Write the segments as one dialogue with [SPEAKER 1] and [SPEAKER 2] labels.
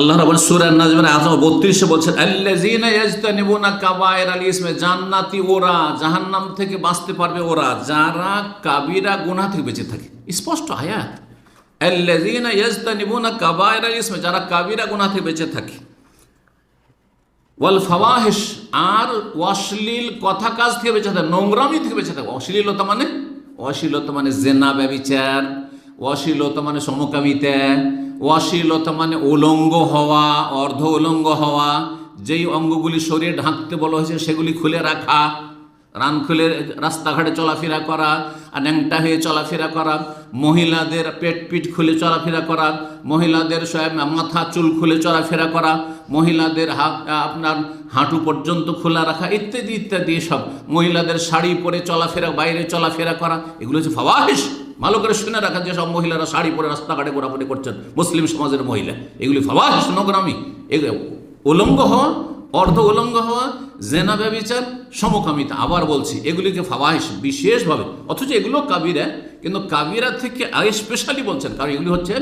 [SPEAKER 1] আল্লাহ জান্নাতি ওরা, জাহান্নাম থেকে বাঁচতে পারবে ওরা, যারা কাবিরা থেকে বেঁচে থাকে। স্পষ্ট যারা কাবিরা থেকে বেঁচে থাকে। আর অশ্লীল কথা বেঁচে থাকে, নোংরামি থেকে বেঁচে থাকে। অশ্লীলতা মানে? অশ্লীলতা মানে জেনা ব্যবিচার অশ্লীলতা মানে সমকামিতা অশ্লীলতা মানে উলঙ্গ হওয়া, অর্ধ উলঙ্গ হওয়া। যেই অঙ্গগুলি শরীরে ঢাকতে বলা হয়েছে সেগুলি খুলে রাখা, রান খুলে রাস্তাঘাটে চলাফেরা করা, আর ন্যাংটা হয়ে চলাফেরা করা, মহিলাদের পেট পিট খুলে চলাফেরা করা, মহিলাদের মাথা চুল খুলে চলাফেরা করা, মহিলাদের আপনার হাঁটু পর্যন্ত খোলা রাখা, ইত্যাদি ইত্যাদি সব। মহিলাদের শাড়ি পরে চলাফেরা, বাইরে চলাফেরা করা, এগুলো হচ্ছে ফাওয়াহিশ। ভালো করে শুনে রাখা যে সব মহিলারা শাড়ি পরে রাস্তাঘাটে ঘোরাফুরি করছেন। মুসলিম সমাজের মহিলা। এগুলি নোংরামি। এগুলো উলঙ্গ হওয়া, অর্ধ উলঙ্গ হওয়া, জেনা ব্যবিচার, সমকামিতা। আবার বলছি, এগুলিকে ফাওয়াহিশ বিশেষভাবে। অথচ এগুলো কাবিরা, কিন্তু কাবিরা থেকে স্পেশালি বলছেন, কারণ এগুলি হচ্ছে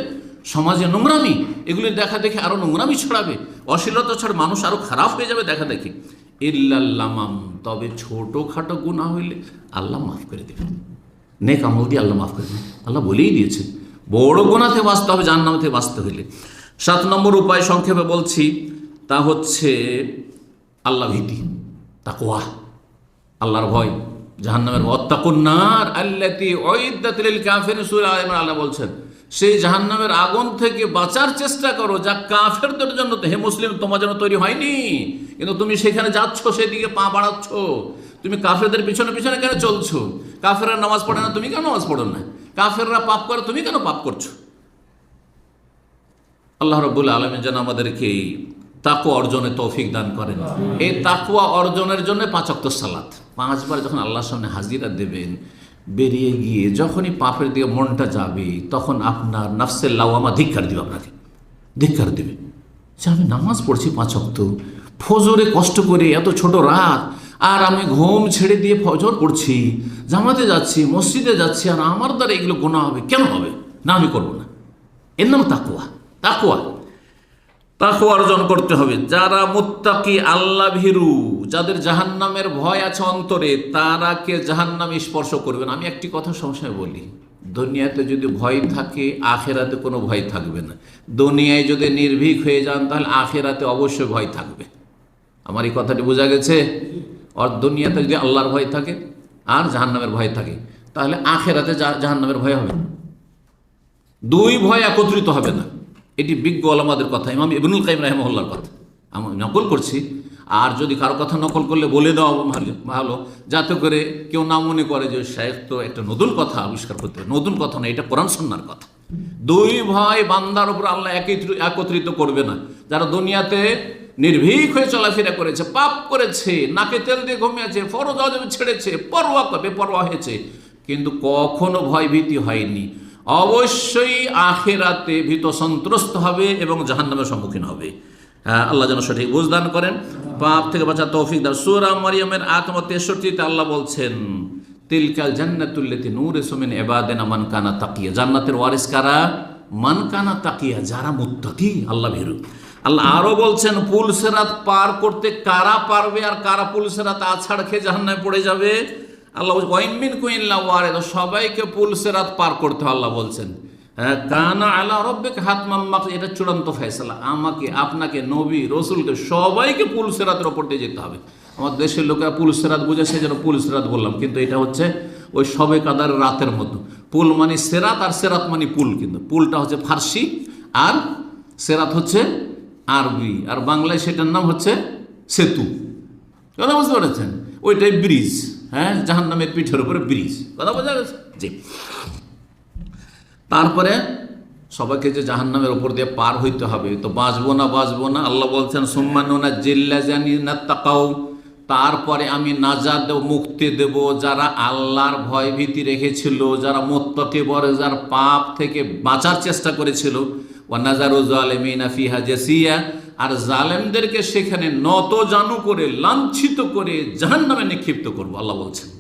[SPEAKER 1] সমাজে নোংরামি। এগুলি দেখা দেখে আরও নোংরামি ছড়াবে। অশ্লীলতা ছাড়া মানুষ আরও খারাপ হয়ে যাবে দেখা দেখি। ইল্লাল্লামাম তবে ছোটোখাটো গুণা হইলে আল্লাহ মাফ করে দেবেন। নেক আমল দিয়ে আল্লাহ মাফ করে আল্লাহ বলেই দিয়েছেন, বড় গোনা থেকে বাঁচতে হবে, জাহান্নাম থেকে বাঁচতে হইলে সাত নম্বর উপায় সংক্ষেপে বলছি, তা হচ্ছে আল্লাহ ভীতি তাকোয়া আল্লাহর ভয়। জাহান্নামের অত্যাকুন্নার আল্লাতি ওয়াইদাতিল কাফিরিন, সূরা আল্লাহ বলছেন, সেই জাহান্নামের আগুন থেকে বাঁচার চেষ্টা করো, যা কাফেরদের জন্য তো হে মুসলিম, তোমার জন্য তৈরি হয়নি। কিন্তু তুমি সেখানে যাচ্ছ, সেদিকে পা বাড়াচ্ছ। তুমি কাফেরদের পিছনে পিছনে কেন চলছো? কাফেররা নামাজ পড়ে না তুমি কেন নামাজ পড়ো না? কাফেররা পাপ করে তুমি কেন পাপ করছ? আল্লাহ রব্বুল আলমী যেন আমাদেরকে তাকুয়া অর্জনে তৌফিক দান করেন। এই তাকুয়া অর্জনের জন্য পাঁচক্ত সালাত। পাঁচবার যখন আল্লাহর সামনে হাজিরা দেবেন বেরিয়ে গিয়ে যখনই পাপের দিকে মনটা যাবে তখন আপনার নাফসের লাওয়ামা ধিক্কার দিবে আপনাকে। ধিক্কার দেবে। যে আমি নামাজ পড়ছি পাঁচক্ত ফজরে কষ্ট করে এত ছোট রাত আর আমি ঘুম ছেড়ে দিয়ে ফজর পড়ছি, জামাতে যাচ্ছি, মসজিদে যাচ্ছি, আর আমার দ্বারা এগুলো গোনা হবে, কেন হবে? না, আমি করব না। এর নাম তাকুয়া তাকুয়া তাকুয়া অর্জন করতে হবে। যারা মুত্তাকি, আল্লাহ ভীরু, যাদের জাহান্নামের ভয় আছে অন্তরে, তারা কে জাহান্নাম স্পর্শ করবে না? আমি একটি কথা সবসময় বলি, দুনিয়াতে যদি ভয় থাকে, আখেরাতে কোনো ভয় থাকবে না। দুনিয়ায় যদি নির্ভীক হয়ে যান, তাহলে আখেরাতে অবশ্যই ভয় থাকবে। আমার এই কথাটি বোঝা গেছে? আর দুনিয়াতে যদি আল্লাহর ভয় থাকে আর জাহান্নামের ভয় থাকে, তাহলে আখেরাতে জাহান্নামের ভয় হবে না। দুই ভয় একত্রিত হবে না। এটি বিজ্ঞ আলমাদের কথা, ইমাম ইবনুল কাইম রাহমহল্লার কথা। আমি নকল করছি। আর যদি কারও কথা নকল করলে বলে দেওয়া ভালো ভালো। যাতে করে কেউ না মনে করে যে শেখ তো একটা নতুন কথা আবিষ্কার করতে। নতুন কথা না, এটা কোরআন সন্ন্যার কথা। দুই ভয় বান্দার উপর আল্লাহ একত্রি- একত্রিত করবে না। যারা দুনিয়াতে নির্ভীক হয়ে চলাফেরা করেছে, পাপ করেছে, নাকে তেল দিয়ে ঘুমিয়েছে, ফরজ অজব ছেড়েছে, পরোয়া কবে? পরোয়া হয়েছে। কিন্তু কখনো ভয় ভীতি হয়নি। অবশ্যই আখেরাতে ভীত সন্ত্রস্ত হবে এবং জাহান্নামের সম্মুখীন হবে। হ্যাঁ আল্লাহ যেন সঠিক বুঝদান করেন। পাপ থেকে বাঁচা তৌফিক দান। সুরা মারিয়ামের আত্ম তেষট্টিতে আল্লাহ বলছেন তিলকাল জান্নাতুল্লাতি নূরে সুমিন এবাদেনা মান কানা তাকিয়া। জান্নাতের ওয়ারিস কারা? মান কানা তাকিয়া, যারা মুত্তাকি, আল্লাহ ভীরু। আল্লাহ আরও বলছেন, পুল সেরাত পার করতে কারা পারবে আর কারা পুল সেরাত আছাড় খেয়ে জাহান্নামে পড়ে যাবে? আল্লাহ ওয়াইমিন কুইল্লা ওয়ারেদ সবাইকে পুল সেরাত পার করতে আল্লাহ বলছেন। হ্যাঁ কানা আল্লাহ রব্বেক হাত মাম্মাক এটা চূড়ান্ত ফয়সালা। আমাকে, আপনাকে, নবী, রসুলকে সবাইকে পুল সেরাতের ওপর দিয়ে যেতে হবে। আমার দেশের লোকেরা পুল সেরাত বুঝে, সেই জন্য পুল সেরাত বললাম। কিন্তু এটা হচ্ছে ওই সবে কাদার রাতের মতো। পুল মানে সেরাত আর সেরাত মানে পুল কিন্তু। পুলটা হচ্ছে ফার্সি আর সেরাত হচ্ছে আরবি। আর বাংলায় সেটার নাম হচ্ছে সেতু। কথা বুঝতে পেরেছেন? ওইটাই ব্রিজ হ্যাঁ? জাহান নামের পিঠের উপরে ব্রিজ। কথা বোঝা গেছে? জি। তারপরে সবাইকে যে জাহান নামের ওপর দিয়ে পার হইতে হবে, তো বাঁচবো না বাঁচবো না, আল্লাহ বলছেন, সম্মানো না জিল্লা জানি না তাকাও তারপরে আমি নাজাদ দেব মুক্তি দেব, যারা আল্লাহর ভয় ভীতি রেখেছিল, যারা মোত্তকে বরে, যার পাপ থেকে বাঁচার চেষ্টা করেছিল। ফিহা জেসিয়া, আর জালেমদেরকে সেখানে নত জানু করে, লাঞ্ছিত করে জাহান নামে নিক্ষিপ্ত করব, আল্লাহ বলছেন।